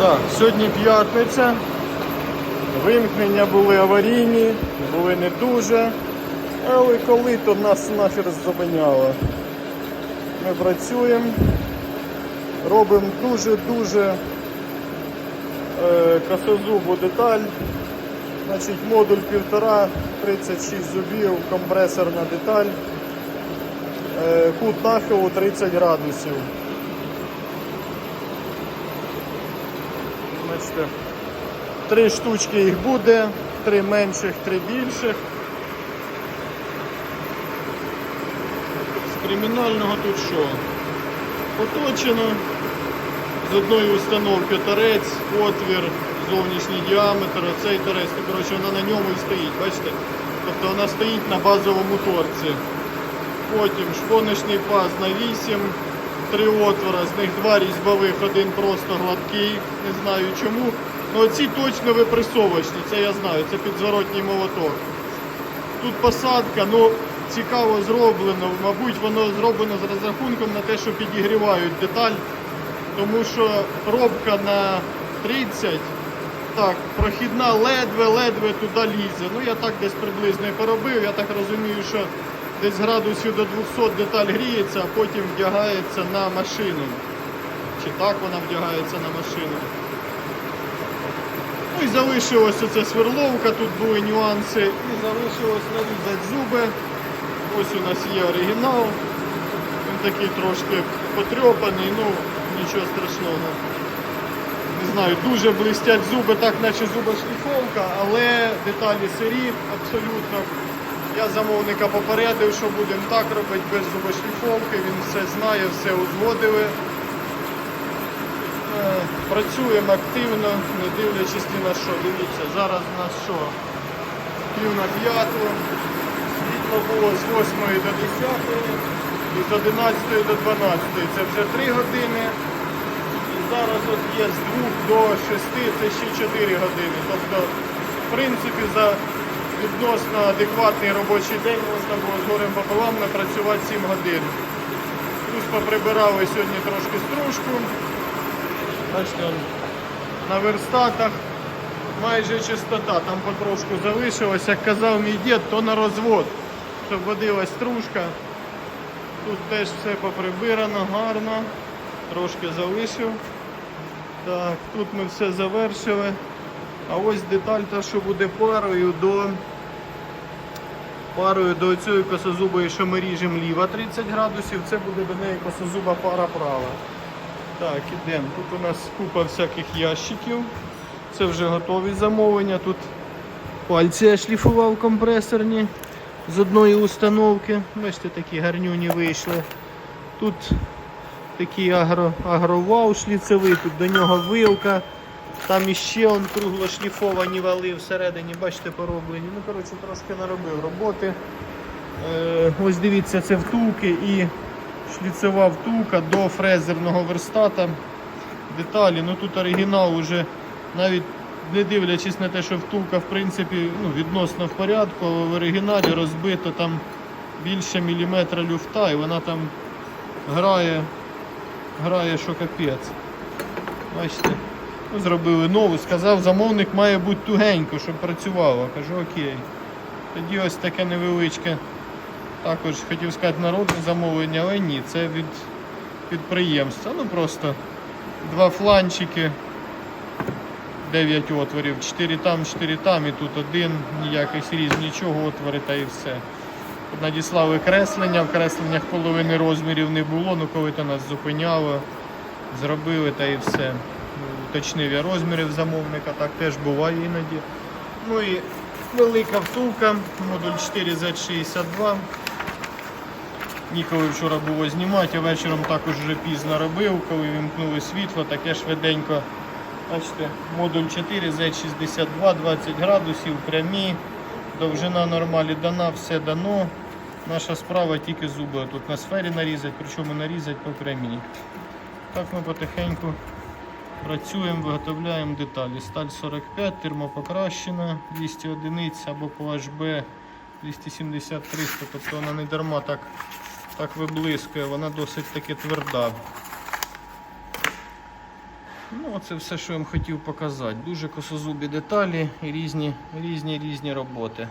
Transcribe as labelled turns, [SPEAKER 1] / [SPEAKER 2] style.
[SPEAKER 1] Так, сьогодні п'ятниця. Вимкнення були аварійні, були не дуже. Але коли то нас нахер зупиняло. Ми працюємо, робимо дуже-дуже е, косозубу деталь. Значить, модуль 1,5, 36 зубів, компресорна деталь. Е, кут нахилу 30 градусів. Бачите, три штучки їх буде, три менших, три більших. З кримінального тут що? Поточено. З одної установки торець, отвір, зовнішній діаметр, оцей торець, коротше, вона на ньому і стоїть, бачите? Тобто вона стоїть на базовому торці. Потім шпоночний паз на 8, три отвора, з них два різьбових, один просто гладкий, не знаю чому. Ну ці точно випресовочні, це я знаю, це підзворотній молоток. Тут посадка, ну цікаво зроблено, мабуть, воно зроблено з розрахунком на те, що підігрівають деталь, тому що пробка на 30, так, прохідна ледве-ледве туди лізе. Ну я так десь приблизно і поробив, я так розумію, що десь градусів до 200 деталь гріється, а потім вдягається на машину. Чи так вона вдягається на машину. Ну і залишилось оце сверловка, тут були нюанси. І залишилось нарізати зуби. Ось у нас є оригінал. Він такий трошки потрьопаний, ну нічого страшного. Не знаю, дуже блистять зуби, так наче зубошліфовка, але деталі сирі абсолютно. Я замовника попередив, що будемо так робити без зубошліфовки, він все знає, все узгодили. Е, Працюємо активно, не дивлячись ні на що. Дивіться, зараз у нас що? Пів на п'яту. Світло було з 8 до 10 і з 11 до 12. Це вже 3 години. І зараз от є з 2 до 6, це ще 4 години. Тобто, в принципі, за відносно адекватний робочий день можна було з горем пополам напрацювати 7 годин. Плюс поприбирали сьогодні трошки стружку. Бачите, на верстатах майже чистота, там потрошку залишилось, як казав мій дід, то на розвод, щоб водилась стружка. Тут теж все поприбирано, гарно, трошки залишив. Так, тут ми все завершили. А ось деталь та, що буде парою до парою до цієї косозубої, що ми ріжемо ліва 30 градусів, це буде до неї косозуба пара права. Так, ідемо. Тут у нас купа всяких ящиків. Це вже готові замовлення. Тут пальці я шліфував компресорні з одної установки. Бачите, такі гарнюні вийшли. Тут такий агро, агровау шліцевий, тут до нього вилка. Там іще он кругло шліфовані вали всередині, бачите, пороблені. Ну, коротше, трошки наробив роботи. Е, ось дивіться, це втулки і шліцева втулка до фрезерного верстата. Деталі, ну тут оригінал уже навіть не дивлячись на те, що втулка в принципі ну, відносно в порядку, але в оригіналі розбито там більше міліметра люфта і вона там грає, грає що капець. Бачите, зробили нову, сказав, замовник має бути тугенько, щоб працювало. Кажу, окей. Тоді ось таке невеличке. Також хотів сказати народне замовлення, але ні, це від підприємства. Ну просто два фланчики, 9 отворів, 4 там, 4 там і тут один, ніяких різ, нічого, отвори та і все. Надіслали креслення, в кресленнях половини розмірів не було, ну коли то нас зупиняло, зробили та і все. Уточнив я розмірів замовника, так теж буває іноді. Ну і велика втулка, модуль 4Z62. Ніколи вчора було знімати, а вечором також вже пізно робив, коли вімкнули світло, таке швиденько. Бачите, модуль 4 Z62, 20 градусів, прямі, довжина нормалі дана, все дано. Наша справа тільки зуби тут на сфері нарізати, причому нарізати по прямій. Так ми потихеньку працюємо, виготовляємо деталі. Сталь 45, термопокращена, 200 одиниць або по HB 270-300, тобто вона не дарма так, так виблискує, вона досить таки тверда. Ну, це все, що я вам хотів показати. Дуже косозубі деталі і різні, різні, різні роботи.